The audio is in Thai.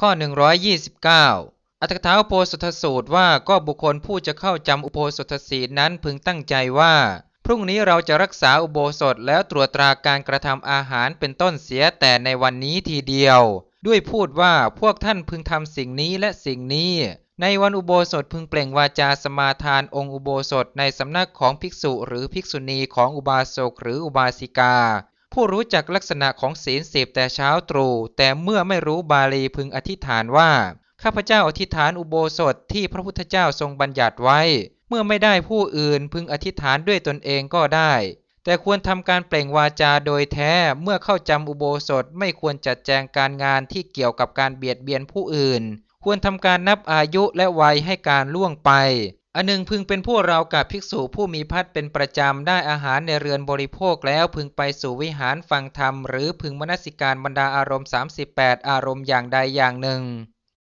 ข้อ 129 อัตถกถาอุโบสถสูตรว่าก็บุคคลผู้จะเข้าจำอุโบสถศีลนั้นพึงตั้งใจว่า พรุ่งนี้เราจะรักษาอุโบสถแล้วตรวจตราการกระทำอาหารเป็นต้นเสียแต่ในวันนี้ทีเดียว ด้วยพูดว่าพวกท่านพึงทำสิ่งนี้และสิ่งนี้ ในวันอุโบสถพึงเปล่งวาจาสมาทานองค์อุโบสถในสำนักของภิกษุหรือภิกษุณีของอุบาสกหรืออุบาสิกา ผู้รู้จักลักษณะของศีลสิบแต่เช้าตรู่แต่เมื่อไม่รู้บาลีพึงอธิษฐานว่า ข้าพเจ้าอธิษฐานอุโบสถที่พระพุทธเจ้าทรงบัญญัติไว้ เมื่อไม่ได้ผู้อื่นพึงอธิษฐานด้วยตนเองก็ได้ แต่ควรทำการเปล่งวาจาโดยแท้เมื่อเข้าจำอุโบสถไม่ควรจัดแจงการงานที่เกี่ยวกับการเบียดเบียนผู้อื่น ควรทำการนับอายุและวัยให้การล่วงไป อันหนึ่งพึงเป็นผู้เรากับภิกษุผู้มีพัดเป็นประจำได้อาหารในเรือนบริโภคแล้วพึงไปสู่วิหารฟังธรรม หรือพึงมนสิการบรรดาอารมณ์ 38 อารมณ์อย่างใดอย่างหนึ่ง